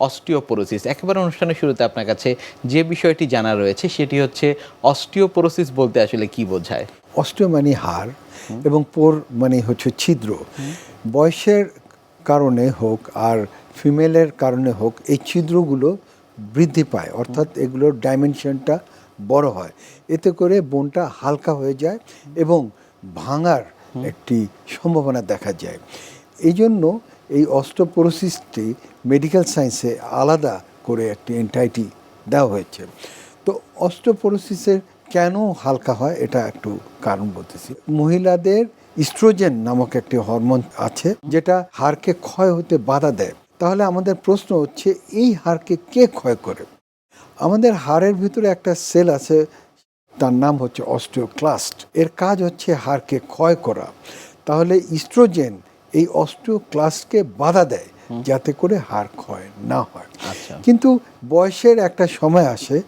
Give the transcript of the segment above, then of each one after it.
Osteoporosis একেবারে অনুষ্ঠানের শুরুতে আপনার কাছে যে বিষয়টি জানা রয়েছে সেটি হচ্ছে অস্টিওপোরোসিস বলতে আসলে কি বোঝায়? অস্টিও মানে হাড় এবং পোর মানে হচ্ছে ছিদ্র। বয়সের কারণে হোক আর ফিমেলের কারণে হোক এই ছিদ্রগুলো বৃদ্ধি পায়। অর্থাৎ এগুলোর ডাইমেনশনটা বড় হয়। এতে করে বোনটা হালকা হয়ে যায় এবং ভাঙার একটি সম্ভাবনা দেখা যায়। এই জন্য এই অস্টোপোরোসিসটি মেডিকেল সায়েন্সে আলাদা করে একটি এন্টাইটি দেওয়া হয়েছে। তো অস্টোপোরোসিসের কেন হালকা হয় এটা একটু কারণ বলতেছি। মহিলাদের ইস্ট্রোজেন নামক একটি হরমোন আছে যেটা হাড়কে ক্ষয় হতে বাধা দেয়। তাহলে আমাদের প্রশ্ন হচ্ছে, এই হাড়কে কে ক্ষয় করে? আমাদের হাড়ের ভিতরে একটা সেল আছে, তার নাম হচ্ছে অস্টিওক্লাস্ট। এর কাজ হচ্ছে হাড়কে ক্ষয় করা। তাহলে ইস্ট্রোজেন এই অস্টিওক্লাস্টকে বাধা দেয় যাতে করে হাড় ক্ষয় না হয়। আচ্ছা। কিন্তু বয়সের একটা সময় আসে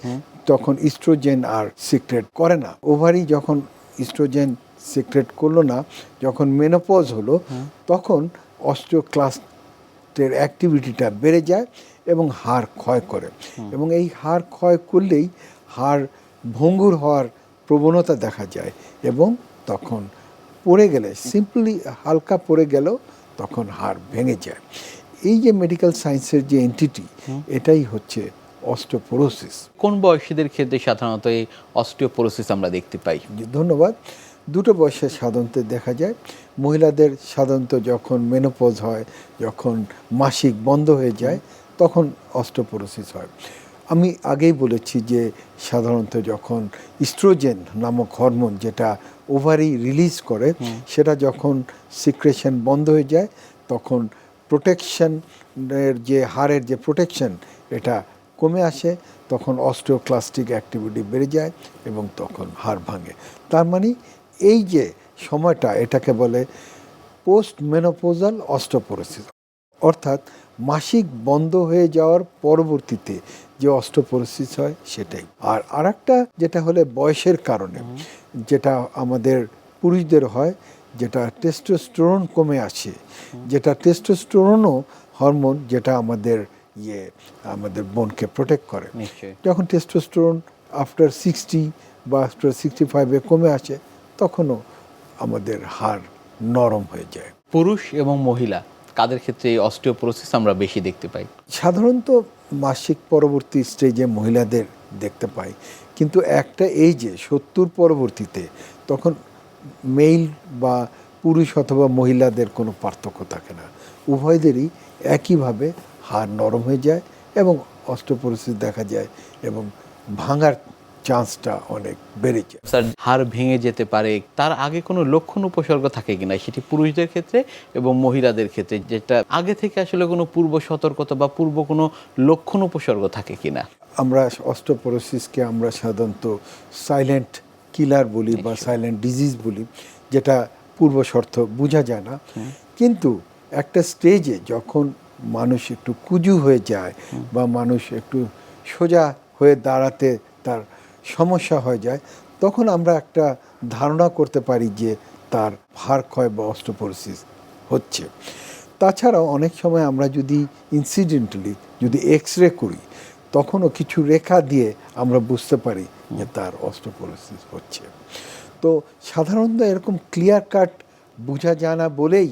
তখন ইস্ট্রোজেন আর সিক্রেট করে না। ওভারি যখন ইস্ট্রোজেন সিক্রেট করল না যখন মেনোপজ হলো তখন অস্টিওক্লাস্টের অ্যাক্টিভিটিটা বেড়ে যায় এবং হাড় ক্ষয় করে। এবং এই হাড় ক্ষয় করলেই হাড় ভঙ্গুর হওয়ার প্রবণতা দেখা যায় এবং তখন পড়ে গেলে সিম্পলি হালকা পড়ে গেলেও তখন হাড় ভেঙে যায়। এই যে মেডিকেল সায়েন্সের যে এন্টিটি এটাই হচ্ছে অস্টোপোরোসিস কোন বয়সীদের ক্ষেত্রে সাধারণত এই অস্টিওপোরোসিস আমরা দেখতে পাই? ধন্যবাদ। দুটো বয়সে সাধারণত দেখা যায়। মহিলাদের সাধারণত যখন মেনোপজ হয় যখন মাসিক বন্ধ হয়ে যায় তখন অস্টোপোরোসিস হয়। আমি আগেই বলেছি যে সাধারণত যখন ইস্ট্রোজেন নামক হরমোন যেটা ওভারি রিলিজ করে সেটা যখন সিক্রেশন বন্ধ হয়ে যায় তখন প্রোটেকশনের যে হাড়ের যে প্রোটেকশন এটা কমে আসে তখন অস্টিওক্লাস্টিক অ্যাক্টিভিটি বেড়ে যায় এবং তখন হাড় ভাঙে। তার মানে এই যে সময়টা এটাকে বলে পোস্ট মেনোপোজাল অস্টোপোরোসিস। অর্থাৎ মাসিক বন্ধ হয়ে যাওয়ার পরবর্তীতে যে অস্টোপোরোসিস হয় সেটাই। আর আরেকটা যেটা হলে বয়সের কারণে যেটা আমাদের পুরুষদের হয় যেটা টেস্টোস্টেরন কমে আসে যেটা টেস্টোস্টেরনও হরমোন যেটা আমাদের ইয়ে আমাদের বোনকে প্রোটেক্ট করে। যখন টেস্টোস্টেরন আফটার সিক্সটি বা আফটার সিক্সটি ফাইভে কমে আসে তখনও আমাদের হার নরম হয়ে যায়। পুরুষ এবং মহিলা কাদের ক্ষেত্রে এই অস্টিওপোরোসিস আমরা বেশি দেখতে পাই? সাধারণত মাসিক পরবর্তী স্টেজে মহিলাদের দেখতে পাই। কিন্তু একটা এই যে সত্তর পরবর্তীতে তখন মেইল বা পুরুষ অথবা মহিলাদের কোনো পার্থক্য থাকে না। উভয়দেরই একইভাবে হাড় নরম হয়ে যায় এবং অস্টোপরিস্থিতি দেখা যায় এবং ভাঙার চান্সটা অনেক বেড়ে যায় স্যার হাড় ভেঙে যেতে পারে তার আগে কোনো লক্ষণ উপসর্গ থাকে কিনা? সেটি পুরুষদের ক্ষেত্রে এবং মহিলাদের ক্ষেত্রে যেটা আগে থেকে আসলে কোনো পূর্ব সতর্কতা বা পূর্ব কোনো লক্ষণ উপসর্গ থাকে কিনা? আমরা অস্টোপোরোসিসকে আমরা সাধারণত সাইলেন্ট কিলার বলি বা সাইলেন্ট ডিজিজ বলি যেটা পূর্ব শর্ত বোঝা যায় না। কিন্তু একটা স্টেজে যখন মানুষ একটু কুজু হয়ে যায় বা মানুষ একটু সোজা হয়ে দাঁড়াতে তার সমস্যা হয়ে যায়, তখন আমরা একটা ধারণা করতে পারি যে তার ভার ক্ষয় বা অস্টোপোরোসিস হচ্ছে। তাছাড়াও অনেক সময় আমরা যদি ইনসিডেন্টালি যদি এক্স রে করি, তখনও কিছু রেখা দিয়ে আমরা বুঝতে পারি যে তার অস্টোপোরোসিস হচ্ছে। তো সাধারণত এরকম ক্লিয়ার কাট বোঝা যায় না বলেই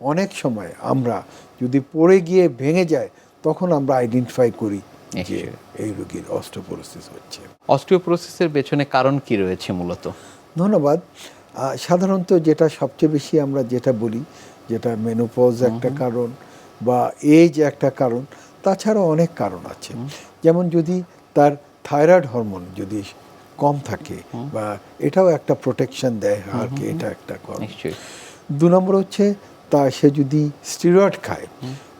অনেক সময় আমরা যদি পড়ে গিয়ে ভেঙে যায়, তখন আমরা আইডেন্টিফাই করি যে এই রোগীর অস্টোপোরোসিস হচ্ছে। অস্টিওপোরোসিসের পেছনে কারণ কি রয়েছে মূলত? ধন্যবাদ। সাধারণত যেটা সবচেয়ে বেশি আমরা যেটা বলি যেটা মেনোপজ একটা কারণ বা এজ একটা কারণ তাছাড়া অনেক কারণ আছে। যেমন যদি তার থাইরয়েড হরমোন যদি কম থাকে বা এটাও একটা প্রোটেকশন দেয় হাড়কে এটা একটা কারণ। দু নম্বর হচ্ছে তা সে যদি স্টিরয়েড খায়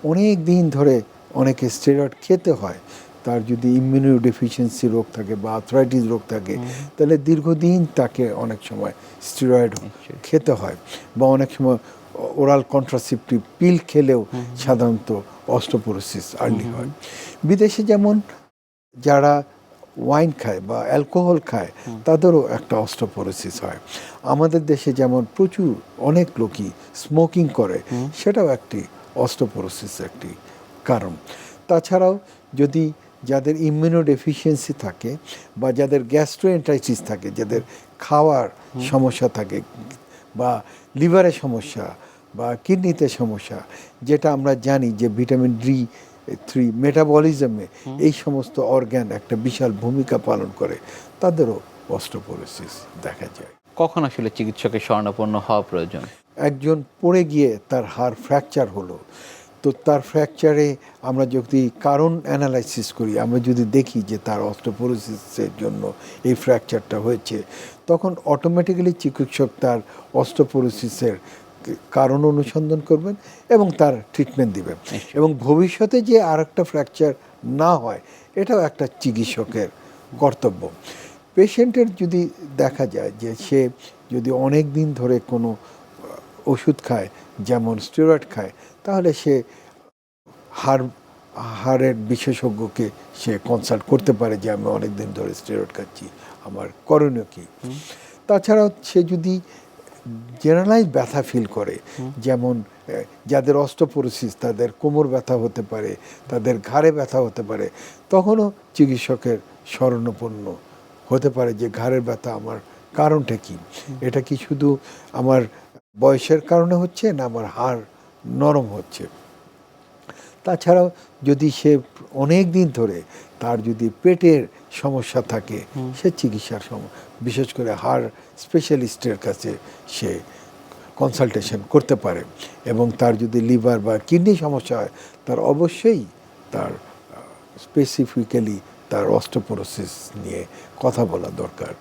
অনেক দিন ধরে অনেকে স্টেরয়েড খেতে হয় তার যদি ইমিউনো ডেফিসিয়েন্সি রোগ থাকে বা আর্থ্রাইটিস রোগ থাকে তাহলে দীর্ঘদিন তাকে অনেক সময় স্টেরয়েড খেতে হয় বা অনেক সময় ওরাল কন্ট্রাসেপটিভ পিল খেলেও সাধারণত অস্টোপোরোসিস আর্লি হয়। বিদেশে যেমন যারা ওয়াইন খায় বা অ্যালকোহল খায় তাদেরও একটা অস্টোপোরোসিস হয়। আমাদের দেশে যেমন প্রচুর অনেক লোকই স্মোকিং করে সেটাও একটি অস্টোপোরোসিস একটি কারণ। তাছাড়াও যদি যাদের ইমিউনো ডেফিসিয়েন্সি থাকে বা যাদের গ্যাস্ট্রোএন্টাইটিস থাকে যাদের খাওয়ার সমস্যা থাকে বা লিভারের সমস্যা বা কিডনিতে সমস্যা যেটা আমরা জানি যে ভিটামিন ডি থ্রি মেটাবলিজমে এই সমস্ত অর্গ্যান একটা বিশাল ভূমিকা পালন করে তাদেরও অস্টোপোরোসিস দেখা যায়। কখন আসলে চিকিৎসকের শরণাপন্ন হওয়া প্রয়োজন? একজন পড়ে গিয়ে তার হাড় ফ্র্যাকচার হলো তো তার ফ্র্যাকচারে আমরা যদি কারণ অ্যানালাইসিস করি আমরা যদি দেখি যে তার অস্টোপোরোসিসের জন্য এই ফ্র্যাকচারটা হয়েছে তখন অটোমেটিক্যালি চিকিৎসক তার অস্টোপোরোসিসের কারণ অনুসন্ধান করবেন এবং তার ট্রিটমেন্ট দিবেন। এবং ভবিষ্যতে যে আর একটা ফ্র্যাকচার না হয় এটাও একটা চিকিৎসকের কর্তব্য। পেশেন্টের যদি দেখা যায় যে সে যদি অনেক দিন ধরে কোনো ওষুধ খায় যেমন স্টেরয়েড খায় তাহলে সে হাড় হাড়ের বিশেষজ্ঞকে সে কনসাল্ট করতে পারে যে আমি অনেক দিন ধরে স্টেরয়েড খাচ্ছি আমার করণীয় কী? তাছাড়াও সে যদি জেনারেলাইজ ব্যথা ফিল করে যেমন যাদের অস্টোপোরোসিস তাদের কোমর ব্যথা হতে পারে তাদের ঘাড়ে ব্যথা হতে পারে তখনও চিকিৎসকের শরণাপন্ন হতে পারে যে ঘাড়ের ব্যথা আমার কারণটা কি? এটা কি শুধু আমার বয়সের কারণে হচ্ছে না আমার হাড় নরম হচ্ছে। তাছাড়াও যদি সে অনেক দিন ধরে তার যদি পেটের সমস্যা থাকে সে চিকিৎসার বিশেষ করে হাড় স্পেশালিস্টের কাছে সে কনসালটেশন করতে পারে এবং তার যদি লিভার বা কিডনি সমস্যা হয় তার অবশ্যই তার স্পেসিফিক্যালি তার অস্টোপোরোসিস নিয়ে কথা বলা দরকার।